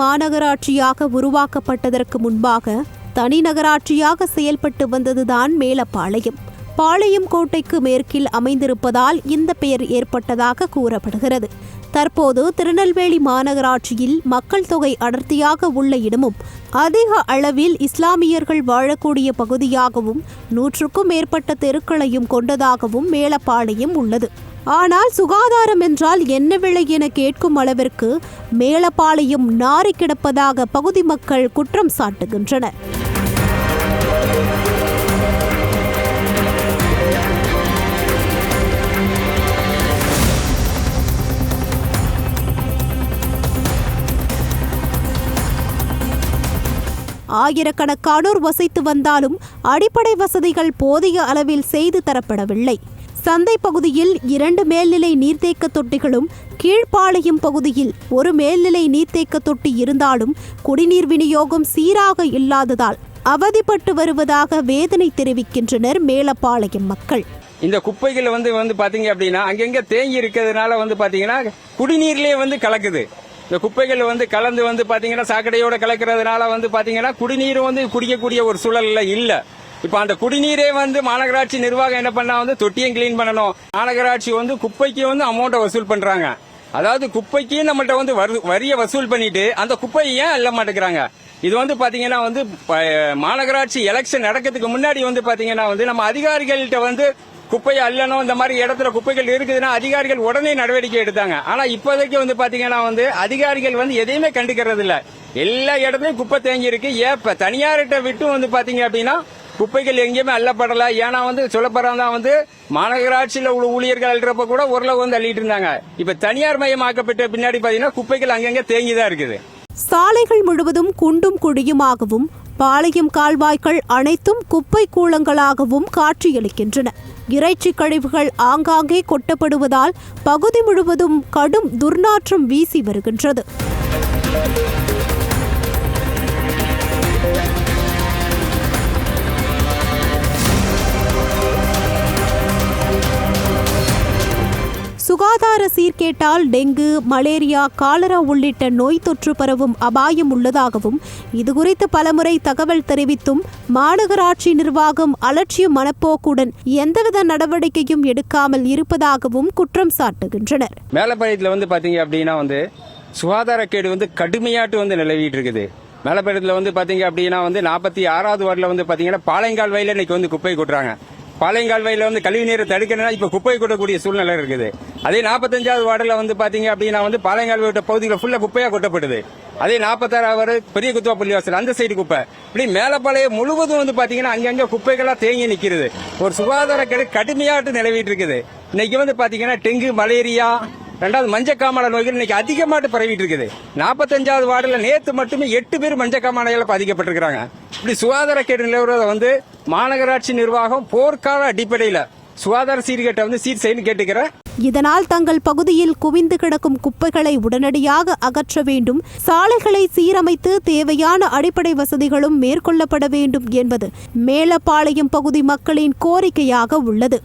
மாநகராட்சியாக உருவாக்கப்பட்டதற்கு முன்பாக தனி நகராட்சியாக செயல்பட்டு வந்ததுதான் மேலப்பாளையம். பாளையம் கோட்டைக்கு மேற்கில் அமைந்திருப்பதால் இந்த பெயர் ஏற்பட்டதாக கூறப்படுகிறது. தற்போது திருநெல்வேலி மாநகராட்சியில் மக்கள் தொகை அடர்த்தியாக உள்ள இடமும் அதிக அளவில் இஸ்லாமியர்கள் வாழக்கூடிய பகுதியாகவும் நூற்றுக்கும் மேற்பட்ட தெருக்களையும் கொண்டதாகவும் மேலப்பாளையம் உள்ளது. ஆனால் சுகாதாரம் என்றால் என்ன விலை என கேட்கும் அளவிற்கு மேலப்பாளையம் நாறி கிடப்பதாக பகுதி மக்கள் குற்றம் சாட்டுகின்றனர். ஆயிரக்கணக்கானோர் வசித்து வந்தாலும் அடிப்படை வசதிகள் போதிய அளவில் செய்து தரப்படவில்லை. சந்தை பகுதியில் இரண்டு மேல்நிலை நீர்த்தேக்க தொட்டிகளும் கீழ்ப்பாளையம் பகுதியில் ஒரு மேல்நிலை நீர்த்தேக்க தொட்டி இருந்தாலும் குடிநீர் விநியோகம் சீராக இல்லாததால் அவதிப்பட்டு வருவதாக வேதனை தெரிவிக்கின்றனர் மேலப்பாளையம் மக்கள். இந்த குப்பைகள் வந்து வந்து பாத்தீங்க அப்படின்னா அங்கங்க தேங்கி இருக்கிறதுனால வந்து பாத்தீங்கன்னா குடிநீர்லயே வந்து கலக்குது. இந்த குப்பைகள் வந்து கலந்து வந்து பாத்தீங்கன்னா சாக்கடையோட கலக்கிறதுனால வந்து பாத்தீங்கன்னா குடிநீர் வந்து குடிக்கக்கூடிய ஒரு சூழல்ல இல்லை. இப்ப அந்த குடிநீரே வந்து மாநகராட்சி நிர்வாகம் என்ன பண்ணா வந்து தொட்டியும் கிளீன் பண்ணணும். மாநகராட்சி வந்து குப்பைக்கு வந்து அமௌண்ட்டை வசூல் பண்றாங்க. அதாவது குப்பைக்கு நம்மகிட்ட வந்து வரு- வரிய வசூல் பண்ணிட்டு அந்த குப்பையை ஏன் அள்ள மாட்டேங்கிறாங்க? இது வந்து பாத்தீங்கன்னா வந்து ப- மாநகராட்சி எலெக்ஷன் நடக்கிறதுக்கு முன்னாடி வந்து பாத்தீங்கன்னா வந்து நம்ம அதிகாரிகள்கிட்ட வந்து குப்பையை அள்ளணும் இந்த மாதிரி இடத்துல குப்பைகள் இருக்குதுன்னா அதிகாரிகள் உடனே நடவடிக்கை எடுத்தாங்க. ஆனா இப்போதைக்கு வந்து பாத்தீங்கன்னா வந்து அதிகாரிகள் வந்து எதையுமே கண்டுக்கிறது இல்ல எல்லா இடத்துலயும் குப்பை தேங்கி இருக்கு ஏன் தனியார்கிட்ட விட்டு வந்து பாத்தீங்க அப்படின்னா குப்பைகள் எங்கேயுமே அள்ளப்படல. ஏன்னா வந்து சொல்லப்படுறதா வந்து மாநகராட்சியில் உள்ள ஊழியர்கள் அள்ளுறப்ப கூட ஓரளவு வந்து அள்ளிட்டு இருந்தாங்க. இப்ப தனியார் மயமாக்கப்பட்ட பின்னாடி பாத்தீங்கன்னா குப்பைகள் அங்கங்கே தேங்கி தான் இருக்குது. சாலைகள் முழுவதும் குண்டும் குழியுமாகவும் பாளையம் கால்வாய்கள் அனைத்தும் குப்பை கூளங்களாகவும் காட்சியளிக்கின்றன. இறைச்சி கழிவுகள் ஆங்காங்கே கொட்டப்படுவதால் பகுதி முழுவதும் கடும் துர்நாற்றம் வீசி வருகின்றது. சுகாதார சீர்கேட்டால் டெங்கு மலேரியா காலரா உள்ளிட்ட நோய் தொற்று பரவும் அபாயம் உள்ளதாகவும் இதுகுறித்து பலமுறை தகவல் தெரிவித்தும் மாநகராட்சி நிர்வாகம் அலட்சிய மனப்போக்குடன் எந்தவித நடவடிக்கையும் எடுக்காமல் இருப்பதாகவும் குற்றம் சாட்டுகின்றனர். மேலப்பாளையத்தில் வந்து பாத்தீங்க அப்படின்னா வந்து சுகாதாரக்கேடு வந்து கடுமையாட்டு வந்து நிலவிட்டு இருக்குது மேலப்பாளையத்தில் வந்து பாத்தீங்க அப்படின்னா வந்து நாற்பத்தி ஆறாவது வார்டில் வந்து பாத்தீங்கன்னா பாளையங்கால் வயலில் இன்னைக்கு வந்து குப்பை கொட்டுறாங்க. பாளையங்கால்வாயில் வந்து கழிவு நீரை தடுக்கணும்னா இப்போ குப்பை கொட்டக்கூடிய சூழ்நிலை இருக்குது. அதே நாற்பத்தஞ்சாவது வார்டில் வந்து பார்த்தீங்க அப்படின்னா வந்து பாளையங்கால்வாய் பகுதியில் ஃபுல்லாக குப்பையாக கொட்டப்படுது. அதே நாற்பத்தாறாவது பெரிய குத்துவா பள்ளிவாசல் அந்த சைடு குப்பை. இப்படி மேலப்பாளையம் முழுவதும் வந்து பார்த்தீங்கன்னா அங்கங்கே குப்பைகளாக தேங்கி நிற்கிறது ஒரு சுகாதார கெடு கடுமையாட்டு நிலவிட்டு இருக்குது. இன்னைக்கு வந்து பார்த்தீங்கன்னா டெங்கு மலேரியா ரெண்டாவது மஞ்சக்காமலை நோய்கள் இன்னைக்கு அதிகமாட்டு பரவிட்டு இருக்குது. நாற்பத்தஞ்சாவது வார்டில் நேற்று மட்டுமே எட்டு பேர் மஞ்சக்காமலையால பாதிக்கப்பட்டிருக்கிறாங்க. இப்படி சுகாதார கேடு நிலவுறத வந்து மாநகராட்சி நிர்வாகம் போர்க்கால அடிப்படையில் சுகாதார சீர்கேட்டை வந்து சீர் செய்யணும் கேட்டுக்கிறேன். இதனால் தங்கள் பகுதியில் குவிந்து கிடக்கும் குப்பைகளை உடனடியாக அகற்ற வேண்டும் சாலைகளை சீரமைத்து தேவையான அடிப்படை வசதிகளும் மேற்கொள்ளப்பட வேண்டும் என்பது மேலப்பாளையம் பகுதி மக்களின் கோரிக்கையாக உள்ளது.